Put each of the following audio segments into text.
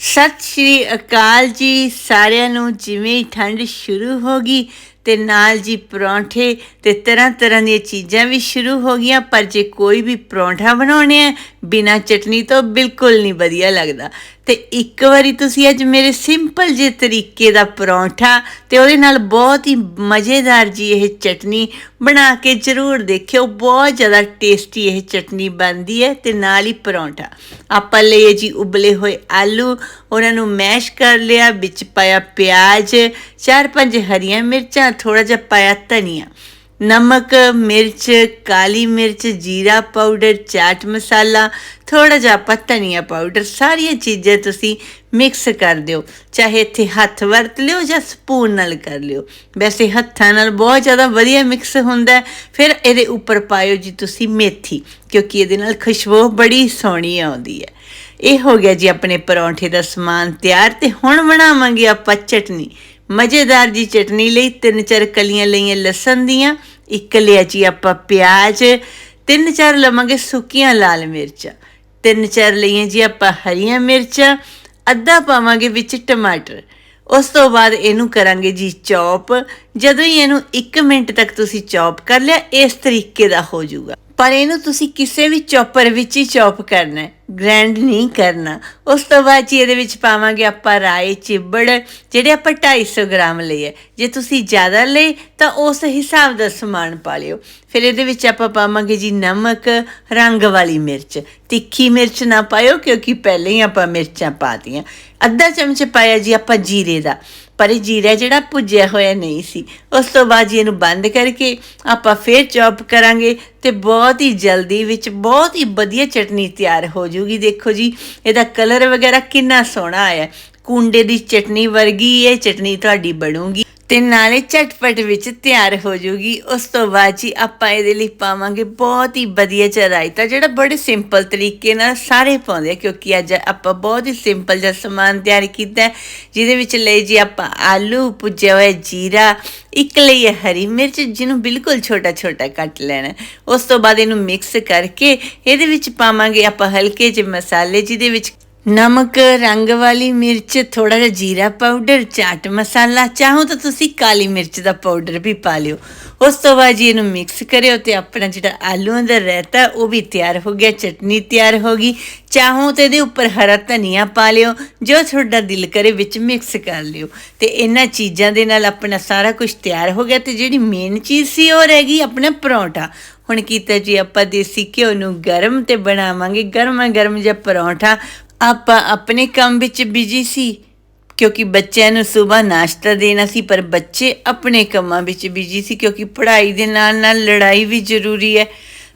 ਸਤਿ ਸ਼੍ਰੀ ਅਕਾਲ ਜੀ। ਸਾਰਿਆਂ ਨੂੰ ਜਿਵੇਂ ਹੀ ਠੰਡ ਸ਼ੁਰੂ ਹੋ ਗਈ ਤੇ ਨਾਲ ਜੀ ਪਰੌਂਠੇ ਤੇ ਤਰ੍ਹਾਂ ਤਰ੍ਹਾਂ ਦੀਆਂ ਚੀਜ਼ਾਂ ਵੀ ਸ਼ੁਰੂ ਹੋ ਗਈਆਂ, ਪਰ ਜੇ ਕੋਈ ਵੀ ਪਰੌਂਠਾ ਬਣਾਉਣੇ ਆ, ਬਿਨਾ ਚਟਨੀ ਤੋਂ ਬਿਲਕੁਲ ਨਹੀਂ ਵਧੀਆ ਲੱਗਦਾ। ਤੇ ਇੱਕ ਵਾਰੀ ਤੁਸੀਂ ਅੱਜ ਮੇਰੇ ਸਿੰਪਲ ਜਿਹੇ ਤਰੀਕੇ ਦਾ ਪਰੌਂਠਾ ਤੇ ਉਹਦੇ ਨਾਲ ਬਹੁਤ ਹੀ ਮਜ਼ੇਦਾਰ ਜੀ ਇਹ ਚਟਨੀ ਬਣਾ ਕੇ ਜ਼ਰੂਰ ਦੇਖਿਓ, ਬਹੁਤ ਜ਼ਿਆਦਾ ਟੇਸਟੀ ਇਹ ਚਟਨੀ ਬਣਦੀ ਹੈ ਤੇ ਨਾਲ ਹੀ ਪਰੌਂਠਾ। ਆਪਾਂ ਲਏ ਜੀ ਉਬਲੇ ਹੋਏ ਆਲੂ, ਉਹਨਾਂ ਨੂੰ ਮੈਸ਼ ਕਰ ਲਿਆ, ਵਿੱਚ ਪਾਇਆ ਪਿਆਜ਼, ਚਾਰ ਪੰਜ ਹਰੀਆਂ ਮਿਰਚਾਂ ਥੋੜਾ ਜਿਹਾ ਪਾਇਆ ਧਨੀਆ। ਨਮਕ ਮਿਰਚ ਕਾਲੀ ਮਿਰਚ ਜੀਰਾ ਪਾਊਡਰ ਚਾਟ ਮਸਾਲਾ ਥੋੜਾ ਜਿਹਾ ਆਪਾਂ ਧਨੀਆ ਪਾਊਡਰ ਸਾਰੀਆਂ ਚੀਜ਼ਾਂ ਤੁਸੀਂ ਮਿਕਸ ਕਰ ਦਿਓ ਚਾਹੇ ਇੱਥੇ ਹੱਥ ਵਰਤ ਲਿਓ ਜਾਂ ਸਪੂਨ ਨਾਲ ਕਰ ਲਿਓ ਵੈਸੇ ਹੱਥਾਂ ਨਾਲ ਬਹੁਤ ਜ਼ਿਆਦਾ ਵਧੀਆ ਮਿਕਸ ਹੁੰਦਾ ਫਿਰ ਇਹਦੇ ਉੱਪਰ ਪਾਇਓ ਜੀ ਤੁਸੀਂ ਮੇਥੀ ਕਿਉਂਕਿ ਇਹਦੇ ਨਾਲ ਖੁਸ਼ਬੂ ਬੜੀ ਸੋਹਣੀ ਆਉਂਦੀ ਹੈ ਇਹ ਹੋ ਗਿਆ ਜੀ ਆਪਣੇ ਪਰੌਂਠੇ ਦਾ ਸਮਾਨ ਤਿਆਰ ਤੇ ਹੁਣ ਬਣਾਵਾਂਗੇ ਆਪਾਂ ਚਟਨੀ ਮਜ਼ੇਦਾਰ ਜੀ ਚਟਨੀ ਲਈ ਤਿੰਨ ਚਾਰ ਕਲੀਆਂ ਲਈਆਂ ਲਸਣ ਦੀਆਂ, ਇੱਕ ਲਿਆ ਜੀ ਆਪਾਂ ਪਿਆਜ਼, ਤਿੰਨ ਚਾਰ ਲਵਾਂਗੇ ਸੁੱਕੀਆਂ ਲਾਲ ਮਿਰਚਾਂ, ਤਿੰਨ ਚਾਰ ਲਈਆਂ ਜੀ ਆਪਾਂ ਹਰੀਆਂ ਮਿਰਚਾਂ, ਅੱਧਾ ਪਾਵਾਂਗੇ ਵਿੱਚ ਟਮਾਟਰ। ਉਸ ਤੋਂ ਬਾਅਦ ਇਹਨੂੰ ਕਰਾਂਗੇ ਜੀ ਚੌਪ। ਜਦੋਂ ਹੀ ਇਹਨੂੰ 1 ਮਿੰਟ ਤੱਕ ਤੁਸੀਂ ਚੌਪ ਕਰ ਲਿਆ, ਇਸ ਤਰੀਕੇ ਦਾ ਹੋ ਜਾਊਗਾ। ਪਰ ਇਹਨੂੰ ਤੁਸੀਂ ਕਿਸੇ ਵੀ ਚੌਪਰ ਵਿੱਚ ਹੀ ਚੌਪ ਕਰਨਾ ਹੈ। ਗ੍ਰੈਂਡ ਨਹੀਂ ਕਰਨਾ। ਉਸ ਤੋਂ ਬਾਅਦ ਜੀ ਇਹਦੇ ਵਿੱਚ ਪਾਵਾਂਗੇ ਆਪਾਂ ਰਾਈ ਚਿੱਬੜ, ਜਿਹੜੇ ਆਪਾਂ 250 ਗ੍ਰਾਮ ਲਈ ਹੈ ਜੇ ਤੁਸੀਂ ਜ਼ਿਆਦਾ ਲਏ, ਤਾਂ ਉਸ ਹਿਸਾਬ ਦਾ ਸਮਾਨ ਪਾ ਲਿਓ। ਫਿਰ ਇਹਦੇ ਵਿੱਚ ਆਪਾਂ ਪਾਵਾਂਗੇ ਜੀ ਨਮਕ, ਰੰਗ ਵਾਲੀ ਮਿਰਚ। ਤਿੱਖੀ ਮਿਰਚ ਨਾ ਪਾਇਓ, ਕਿਉਂਕਿ ਪਹਿਲਾਂ ਹੀ ਆਪਾਂ ਮਿਰਚਾਂ ਪਾਤੀਆਂ ਅੱਧਾ ਚਮਚ ਪਾਇਆ ਜੀ ਆਪਾਂ ਜੀਰੇ ਦਾ। ਪਰ ਇਹ ਜੀਰਾ ਜਿਹੜਾ ਭੁੱਜਿਆ ਹੋਇਆ ਨਹੀਂ ਸੀ। ਉਸ ਤੋਂ ਬਾਅਦ ਜੀ ਇਹਨੂੰ ਬੰਦ ਕਰਕੇ ਆਪਾਂ ਫੇਰ ਚੌਪ ਕਰਾਂਗੇ ਤੇ ਬਹੁਤ ਹੀ ਜਲਦੀ ਵਿੱਚ ਬਹੁਤ ਹੀ ਵਧੀਆ ਚਟਨੀ ਤਿਆਰ ਹੋ ਜੂਗੀ। ਦੇਖੋ ਜੀ, ਇਹਦਾ ਕਲਰ ਵਗੈਰਾ ਕਿੰਨਾ ਸੋਹਣਾ ਆਇਆ। ਕੁੰਡੇ ਦੀ ਚਟਨੀ ਵਰਗੀ ਇਹ ਚਟਨੀ ਤੁਹਾਡੀ ਬਣੂਗੀ। ਤੇ ਨਾਲੇ ਝਟਪਟ ਵਿੱਚ ਤਿਆਰ ਹੋ ਜੂਗੀ। ਉਸ ਤੋਂ ਬਾਅਦ ਜੀ ਆਪਾਂ ਇਹਦੇ ਲਈ ਪਾਵਾਂਗੇ ਬਹੁਤ ਹੀ ਵਧੀਆ ਜਿਹਾ ਰਾਇਤਾ, ਜਿਹੜਾ ਬੜੇ ਸਿੰਪਲ ਤਰੀਕੇ ਨਾਲ ਸਾਰੇ ਪਾਉਂਦੇ ਆ, ਕਿਉਂਕਿ ਅੱਜ ਆਪਾਂ ਬਹੁਤ ਹੀ ਸਿੰਪਲ ਜਿਹਾ ਸਮਾਨ ਤਿਆਰ ਕੀਤਾ ਜਿਹਦੇ ਵਿੱਚ ਲਈ ਜੀ ਆਪਾਂ ਆਲੂ, ਭੁੱਜਿਆ ਹੋਇਆ ਜੀਰਾ, ਇੱਕ ਲਈ ਹੈ ਹਰੀ ਮਿਰਚ, ਜਿਹਨੂੰ ਬਿਲਕੁਲ ਛੋਟਾ ਛੋਟਾ ਕੱਟ ਲੈਣਾ ਉਸ ਤੋਂ ਬਾਅਦ ਇਹਨੂੰ ਮਿਕਸ ਕਰਕੇ ਇਹਦੇ ਵਿੱਚ ਪਾਵਾਂਗੇ ਆਪਾਂ ਹਲਕੇ ਜਿਹੇ ਮਸਾਲੇ, ਜਿਹਦੇ ਵਿੱਚ ਨਮਕ ਰੰਗ ਵਾਲੀ ਮਿਰਚ ਥੋੜਾ ਜਿਹਾ ਜੀਰਾ ਪਾਊਡਰ ਚਾਟ ਮਸਾਲਾ ਚਾਹੋ ਤਾਂ ਤੁਸੀਂ ਕਾਲੀ ਮਿਰਚ ਦਾ ਪਾਊਡਰ ਵੀ ਪਾ ਲਿਓ ਉਸ ਤੋਂ ਬਾਅਦ ਜੀ ਇਹਨੂੰ ਮਿਕਸ ਕਰਿਓ ਤੇ ਆਪਣਾ ਜਿਹੜਾ ਆਲੂਆਂ ਦਾ ਰਹਿਤਾ ਉਹ ਵੀ ਤਿਆਰ ਹੋ ਗਿਆ ਚਟਨੀ ਤਿਆਰ ਹੋ ਗਈ ਚਾਹੋ ਤੇ ਇਹਦੇ ਉੱਪਰ ਹਰਾ ਧਨੀਆ ਪਾ ਲਿਓ ਜੋ ਤੁਹਾਡਾ ਦਿਲ ਕਰੇ ਵਿੱਚ ਮਿਕਸ ਕਰ ਲਿਓ ਤੇ ਇਹਨਾਂ ਚੀਜ਼ਾਂ ਦੇ ਨਾਲ ਆਪਣਾ ਸਾਰਾ ਕੁਝ ਤਿਆਰ ਹੋ ਗਿਆ ਤੇ ਜਿਹੜੀ ਮੇਨ ਚੀਜ਼ ਸੀ ਉਹ ਰਹਿ ਗਈ ਆਪਣਾ ਪਰੌਂਠਾ ਹੁਣ ਕੀਤਾ ਜੀ ਆਪਾਂ ਦੇਸੀ ਘਿਓ ਨੂੰ ਗਰਮ ਤੇ ਬਣਾਵਾਂਗੇ ਗਰਮਾ ਗਰਮ ਜਿਹਾ ਪਰੌਂਠਾ ਆਪਾਂ ਆਪਣੇ ਕੰਮ ਵਿੱਚ ਬਿਜ਼ੀ ਸੀ, ਕਿਉਂਕਿ ਬੱਚਿਆਂ ਨੂੰ ਸਵੇਰ ਨਾਸ਼ਤਾ ਦੇਣਾ ਸੀ, ਪਰ ਬੱਚੇ ਆਪਣੇ ਕੰਮਾਂ ਵਿੱਚ ਬਿਜ਼ੀ ਸੀ, ਕਿਉਂਕਿ ਪੜ੍ਹਾਈ ਦੇ ਨਾਲ ਨਾਲ ਲੜਾਈ ਵੀ ਜ਼ਰੂਰੀ ਹੈ।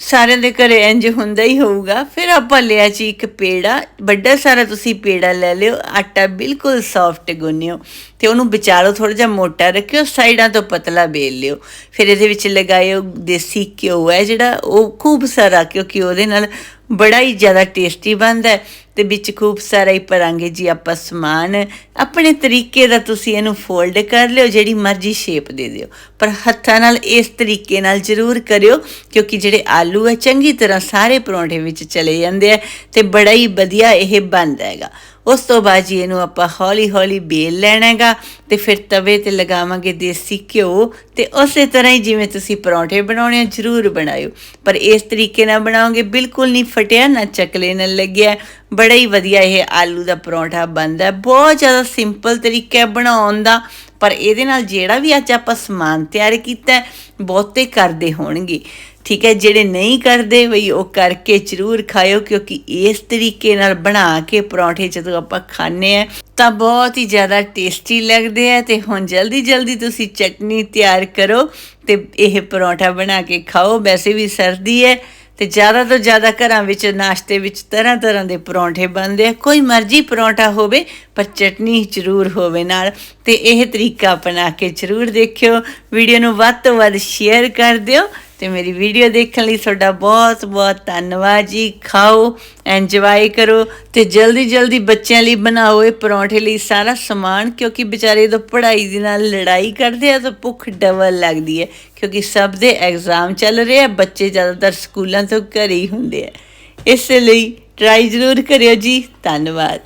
ਸਾਰਿਆਂ ਦੇ ਘਰੇ ਇੰਜ ਹੁੰਦਾ ਹੀ ਹੋਊਗਾ। ਫਿਰ ਆਪਾਂ ਲਿਆ ਜੀ ਇੱਕ ਪੇੜਾ, ਵੱਡਾ ਸਾਰਾ ਤੁਸੀਂ ਪੇੜਾ ਲੈ ਲਿਓ, ਆਟਾ ਬਿਲਕੁਲ ਸੌਫਟ ਗੁੰਨਿਓ, ਤੇ ਉਹਨੂੰ ਵਿਚਾਲੋ ਥੋੜਾ ਜਿਹਾ ਮੋਟਾ ਰੱਖਿਓ, ਸਾਈਡਾਂ ਤੋਂ ਪਤਲਾ ਬੇਲ ਲਿਓ। ਫਿਰ ਇਹਦੇ ਵਿੱਚ ਲਗਾਇਓ ਦੇਸੀ ਘਿਓ ਹੈ ਜਿਹੜਾ, ਉਹ ਖੂਬ ਸਾਰਾ, ਕਿਉਂਕਿ ਉਹਦੇ ਨਾਲ ਬੜਾ ਹੀ ਜ਼ਿਆਦਾ ਟੇਸਟੀ ਬਣਦਾ ਹੈ ਤੇ ਵਿੱਚ ਖੂਬ ਸਾਰਾ ਹੀ ਪਰਾਂਗੇ ਜੀ ਆਪਾਂ ਸਮਾਨ। ਆਪਣੇ ਤਰੀਕੇ ਦਾ ਤੁਸੀਂ ਇਹਨੂੰ ਫੋਲਡ ਕਰ ਲਿਓ, ਜਿਹੜੀ ਮਰਜ਼ੀ ਸ਼ੇਪ ਦੇ ਦਿਓ। ਪਰ ਹੱਥਾਂ ਨਾਲ ਇਸ ਤਰੀਕੇ ਨਾਲ ਜ਼ਰੂਰ ਕਰਿਓ, ਕਿਉਂਕਿ ਜਿਹੜੇ ਆਲੂ ਹੈ ਚੰਗੀ ਤਰ੍ਹਾਂ ਸਾਰੇ ਪਰੌਂਠੇ ਵਿੱਚ ਚਲੇ ਜਾਂਦੇ ਆ ਤੇ ਬੜਾ ਹੀ ਵਧੀਆ ਇਹ ਬਣਦਾ ਹੈਗਾ। ਉਸ ਤੋਂ ਬਾਅਦ ਜੀ ਇਹਨੂੰ ਆਪਾਂ ਹੌਲੀ ਹੌਲੀ ਬੇਲ ਲੈਣਾ ਹੈਗਾ ਤੇ ਫਿਰ ਤਵੇ ਤੇ ਲਗਾਵਾਂਗੇ ਦੇਸੀ ਘਿਓ ਤੇ ਉਸੇ ਤਰ੍ਹਾਂ ਹੀ ਜਿਵੇਂ ਤੁਸੀਂ ਪਰੌਂਠੇ ਬਣਾਉਣੇ ਆ, ਜ਼ਰੂਰ ਬਣਾਇਓ। ਪਰ ਇਸ ਤਰੀਕੇ ਨਾਲ ਬਣਾਓਗੇ, ਬਿਲਕੁਲ ਨਹੀਂ ਫਟਿਆ, ਨਾ ਚਕਲੇ ਨਾਲ ਲੱਗਿਆ। ਬੜਾ ਹੀ ਵਧੀਆ ਇਹ ਆਲੂ ਦਾ ਪਰੌਂਠਾ ਬਣਦਾ ਬਹੁਤ ਜ਼ਿਆਦਾ ਸਿੰਪਲ ਤਰੀਕਾ ਹੈ ਬਣਾਉਣ ਦਾ। ਪਰ ਇਹਦੇ ਨਾਲ ਜਿਹੜਾ ਵੀ ਅੱਜ ਆਪਾਂ ਸਮਾਨ ਤਿਆਰ ਕੀਤਾ, ਬਹੁਤੇ ਕਰਦੇ ਹੋਣਗੇ। ਠੀਕ ਹੈ, ਜਿਹੜੇ ਨਹੀਂ ਕਰਦੇ ਬਈ, ਉਹ ਕਰਕੇ ਜ਼ਰੂਰ ਖਾਇਓ, ਕਿਉਂਕਿ ਇਸ ਤਰੀਕੇ ਨਾਲ ਬਣਾ ਕੇ ਪਰੌਂਠੇ ਜਦੋਂ ਆਪਾਂ ਖਾਣੇ ਆ ਤਾਂ ਬਹੁਤ ਹੀ ਜ਼ਿਆਦਾ ਟੇਸਟੀ ਲੱਗਦੇ ਆ। ਤੇ ਹੁਣ ਜਲਦੀ ਜਲਦੀ ਤੁਸੀਂ ਚਟਨੀ ਤਿਆਰ ਕਰੋ ਤੇ ਇਹ ਪਰੌਂਠਾ ਬਣਾ ਕੇ ਖਾਓ। ਵੈਸੇ ਵੀ ਸਰਦੀ ਹੈ ਤੇ ਜ਼ਿਆਦਾ ਤੋਂ ਜ਼ਿਆਦਾ ਘਰਾਂ ਵਿੱਚ, ਨਾਸ਼ਤੇ ਵਿੱਚ ਤਰ੍ਹਾਂ ਤਰ੍ਹਾਂ ਦੇ ਪਰੌਂਠੇ ਬਣਦੇ ਆ। ਕੋਈ ਮਰਜ਼ੀ ਪਰੌਂਠਾ ਹੋਵੇ, ਪਰ ਚਟਨੀ ਜ਼ਰੂਰ ਹੋਵੇ ਨਾਲ। ਤੇ ਇਹ ਤਰੀਕਾ ਅਪਣਾ ਕੇ ਜ਼ਰੂਰ ਦੇਖਿਓ। ਵੀਡੀਓ ਨੂੰ ਵੱਧ ਤੋਂ ਵੱਧ ਸ਼ੇਅਰ ਕਰ ਦਿਓ। ਤੇ ਮੇਰੀ ਵੀਡੀਓ ਦੇਖਣ ਲਈ ਤੁਹਾਡਾ ਬਹੁਤ ਬਹੁਤ ਧੰਨਵਾਦ ਜੀ। ਖਾਓ ਐਂਜੋਏ ਕਰੋ ਤੇ ਜਲਦੀ ਜਲਦੀ ਬੱਚਿਆਂ ਲਈ ਬਣਾਓ ਇਹ ਪਰੌਂਠੇ ਲਈ ਸਾਰਾ ਸਮਾਨ, ਕਿਉਂਕਿ ਵਿਚਾਰੇ ਤੋਂ ਪੜ੍ਹਾਈ ਦੇ ਨਾਲ ਲੜਾਈ ਕਰਦੇ ਆ ਤਾਂ ਭੁੱਖ ਡਬਲ ਲੱਗਦੀ ਹੈ, ਕਿਉਂਕਿ ਸਭ ਦੇ ਐਗਜ਼ਾਮ ਚੱਲ ਰਹੇ ਆ, ਬੱਚੇ ਜ਼ਿਆਦਾਤਰ ਸਕੂਲਾਂ ਤੋਂ ਘਰੇ ਹੀ ਹੁੰਦੇ ਆ। ਇਸ ਲਈ ਟਰਾਈ ਜ਼ਰੂਰ ਕਰਿਓ ਜੀ, ਧੰਨਵਾਦ।